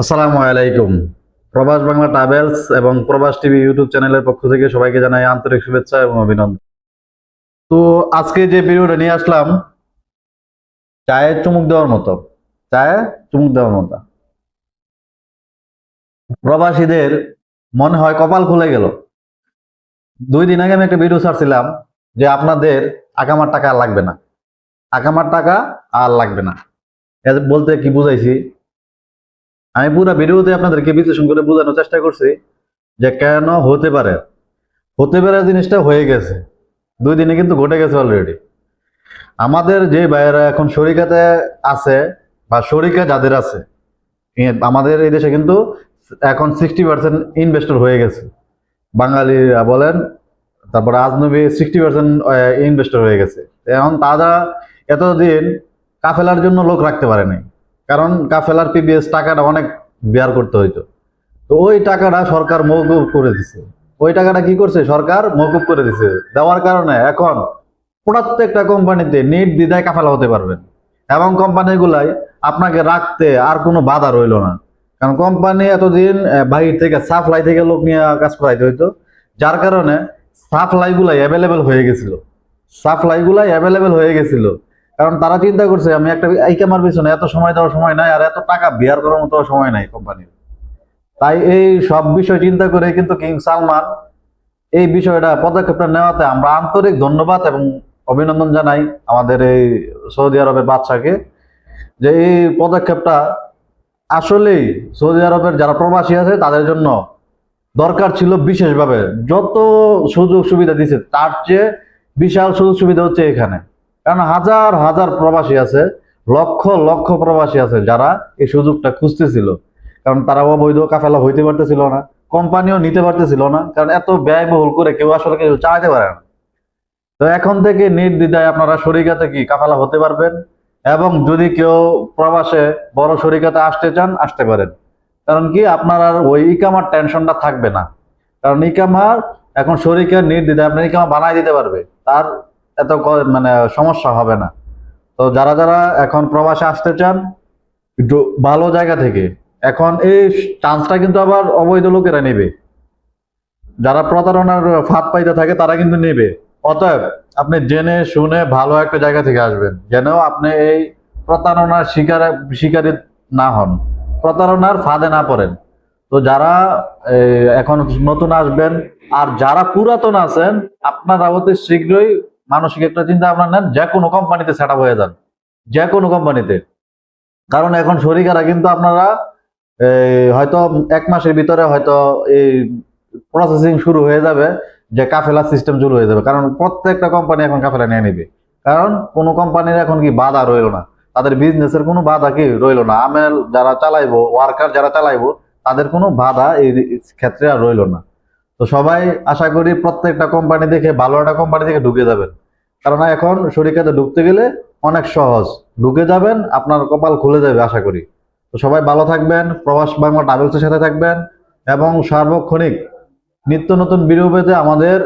আসসালামু আলাইকুম। প্রবাস বাংলা ট্রাভেলস এবং প্রবাস টিভি ইউটিউব চ্যানেলের পক্ষ থেকে সবাইকে জানাই আন্তরিক শুভেচ্ছা এবং অভিনন্দন। তো আজকে যে ভিডিওটা নিয়ে আসলাম চায়ে চুমুক দেওয়ার মতো চায়ে চুমুক দেওয়ার মতো। প্রবাসীদের মনে হয় কপাল খুলে গেল। দুই দিন আগে আমি একটা ভিডিও ছাড়ছিলাম যে আপনাদের আকামার টাকা আর লাগবে না। আকামার টাকা আর লাগবে না। বলতে কি বুঝাইছি? আমি পুরো ভিডিওতে আপনাদেরকে বিশ্লেষণ করে বোঝানোর চেষ্টা করছি যে কেন হতে পারে। হতে পারে জিনিসটা হয়ে গেছে। দুই দিনে কিন্তু ঘটে গেছে অলরেডি আমাদের যে ভাইয়েরা এখন শরিকাতে আছে বা শরিকা যাদের আছে আমাদের এই দেশে কিন্তু এখন সিক্সটি পার্সেন্ট ইনভেস্টর হয়ে গেছে। বাঙালিরা বলেন, তারপরে আজনবী সিক্সটি পার্সেন্ট ইনভেস্টর হয়ে গেছে। এখন তারা এতদিন কাফেলার জন্য লোক রাখতে পারেনি। কারণ কাফেলার পিবিএস টাকাটা অনেক বেয়ার করতে হইতো। তো ওই টাকাটা সরকার মৌকুব করে দিছে। ওই টাকাটা কি করছে? সরকার মৌকুব করে দিছে। দেওয়ার কারণে এখন প্রত্যেকটা কোম্পানিতে নিট দিদায় কাফেলা হতে পারবেন এবং কোম্পানিগুলাই আপনাকে রাখতে আর কোনো বাধা রইল না। কারণ কোম্পানি এতদিন বাহির থেকে সাপ্লাই থেকে লোক নিয়ে কাজ করাইতে হইতো। যার কারণে সাপ্লাই গুলাই অ্যাভেলেবেল হয়ে গেছিল। সাপ্লাই গুলাই অ্যাভেলেবেল হয়ে গেছিল। কারণ তারা চিন্তা করছে, আমি একটা এই কামার পিছনে এত সময় দেওয়ার সময় নাই আর এত টাকা বিয়ার করার মতো সময় নাই কোম্পানির তাই এই সব বিষয় চিন্তা করে কিন্তু কিং সালমান এই বিষয়টা পদক্ষেপটা নেওয়াতে আমরা আন্তরিক ধন্যবাদ এবং অভিনন্দন জানাই আমাদের এই সৌদি আরবের বাদশাকে যে এই পদক্ষেপটা আসলেই সৌদি আরবের যারা প্রবাসী আছে তাদের জন্য দরকার ছিল বিশেষভাবে। যত সুযোগ সুবিধা দিছে, তার চেয়ে বিশাল সুযোগ সুবিধা হচ্ছে এখানে। কারণ হাজার হাজার প্রবাসী আছে, লক্ষ লক্ষ প্রবাসী আছে যারা এই সুযোগটা খুঁজতেছিল। কারণ তারা অবৈধ কাফেলা হইতে পারতেছিল না, কোম্পানিও নিতে পারতেছিল না, কারণ এত ব্যয়বহুল করে কেউ আসলে কেউ চালাতে পারে না। তো এখন থেকে নির্দ্বিধায় আপনারা শরিকাতে কি কাফেলা হতে পারবেন? এবং যদি কেউ প্রবাসে বড় শরিকাতে আসতে চান, আসতে পারেন। কারণ কি আপনার আর ওই ইকামার টেনশনটা থাকবে না। কারণ ইকামার এখন শরিকের নির্দ্বিধায় আপনার ইকামা বানাই দিতে পারবে। তার এত মানে সমস্যা হবে না। তো যারা যারা এখন প্রবাসে আসতে চান ভালো জায়গা থেকে। এখন এই চান্সটা কিন্তু আবার অবৈধ লোকেরা নেবে। যারা প্রতারণার ফাঁদ পাইতে থাকে, তারা কিন্তু নেবে। অতএব আপনি জেনে শুনে ভালো একটা জায়গা থেকে আসবেন, যেন আপনি এই প্রতারণার শিকার, শিকারী না হন, প্রতারণার ফাঁদে না পড়েন। তো যারা এখন নতুন আসবেন, আর যারা পুরাতন আছেন, আপনারা অতি শীঘ্রই মানসিক একটা চিন্তা আপনার নেন, যে কোনো কোম্পানিতে সেট হয়ে যান। যে কোনো কোম্পানিতে কারণ এখন শরিকারা কিন্তু আপনারা হয়তো এক মাসের ভিতরে হয়তো এই প্রসেসিং শুরু হয়ে যাবে, যে কাফেলা সিস্টেম শুরু হয়ে যাবে। কারণ প্রত্যেকটা কোম্পানি এখন কাফেলা নিয়ে নেবে। কারণ কোনো কোম্পানির এখন কি বাধা রইল না। তাদের বিজনেসের কোনো বাধা কি রইল না। আমেল যারা চালাইবো ওয়ার্কার যারা চালাইবো, তাদের কোনো বাধা এই ক্ষেত্রে আর রইল না। তো সবাই আশা করি প্রত্যেকটা কোম্পানি দেখে, ভালো একটা কোম্পানি দেখে ঢুকে যাবেন। কারণ এখন শরীরে ঢুকতে গেলে অনেক সহজ। ঢুকে যাবেন, আপনার কপাল খুলে যাবে, আশা করি। তো সবাই ভালো থাকবেন, প্রবাস বাংলা ট্রাভেলসের সাথে থাকবেন এবং সার্বক্ষণিক নিত্য নতুন ভিডিও পেতে আমাদের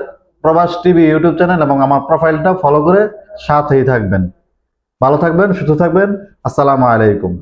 প্রবাস টিভি ইউটিউব চ্যানেল এবং আমার প্রোফাইলটা ফলো করে সাথেই থাকবেন। ভালো থাকবেন, সুস্থ থাকবেন, আসসালামু আলাইকুম।